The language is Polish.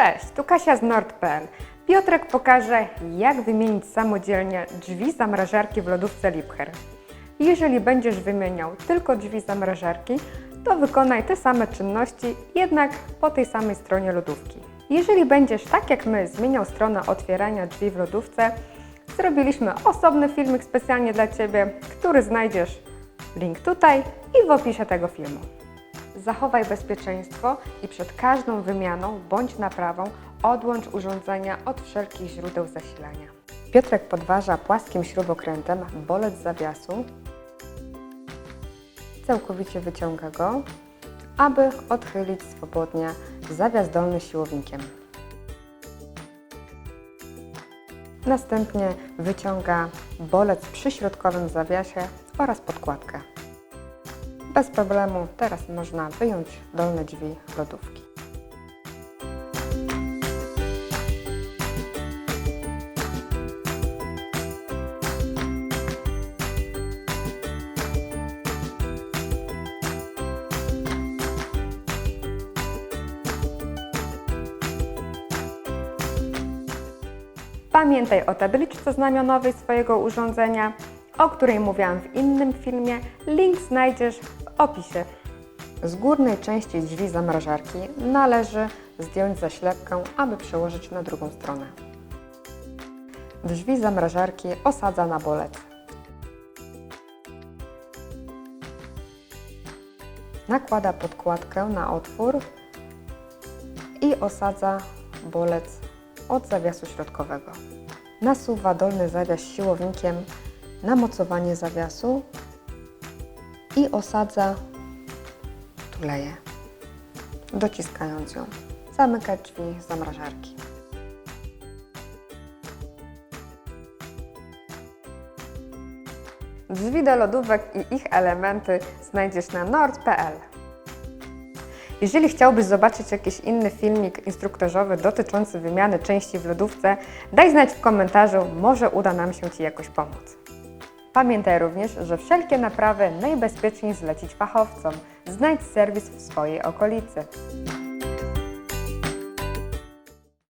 Cześć, tu Kasia z Nord.pl. Piotrek pokaże, jak wymienić samodzielnie drzwi zamrażarki w lodówce Liebherr. Jeżeli będziesz wymieniał tylko drzwi zamrażarki, to wykonaj te same czynności, jednak po tej samej stronie lodówki. Jeżeli będziesz tak jak my zmieniał stronę otwierania drzwi w lodówce, zrobiliśmy osobny filmik specjalnie dla Ciebie, który znajdziesz link tutaj i w opisie tego filmu. Zachowaj bezpieczeństwo i przed każdą wymianą bądź naprawą odłącz urządzenia od wszelkich źródeł zasilania. Piotrek podważa płaskim śrubokrętem bolec zawiasu. Całkowicie wyciąga go, aby odchylić swobodnie zawias dolny siłownikiem. Następnie wyciąga bolec przy środkowym zawiasie oraz podkładkę. Bez problemu teraz można wyjąć dolne drzwi lodówki. Pamiętaj o tabliczce znamionowej swojego urządzenia, o której mówiłam w innym filmie. Link znajdziesz w opisie. Z górnej części drzwi zamrażarki należy zdjąć zaślepkę, aby przełożyć na drugą stronę. Drzwi zamrażarki osadza na bolec. Nakłada podkładkę na otwór i osadza bolec od zawiasu środkowego. Nasuwa dolny zawias siłownikiem na mocowanie zawiasu i osadza tuleję, dociskając ją. Zamyka drzwi zamrażarki. Drzwi do lodówek i ich elementy znajdziesz na nord.pl. Jeżeli chciałbyś zobaczyć jakiś inny filmik instruktażowy dotyczący wymiany części w lodówce, daj znać w komentarzu, może uda nam się Ci jakoś pomóc. Pamiętaj również, że wszelkie naprawy najbezpieczniej zlecić fachowcom. Znajdź serwis w swojej okolicy.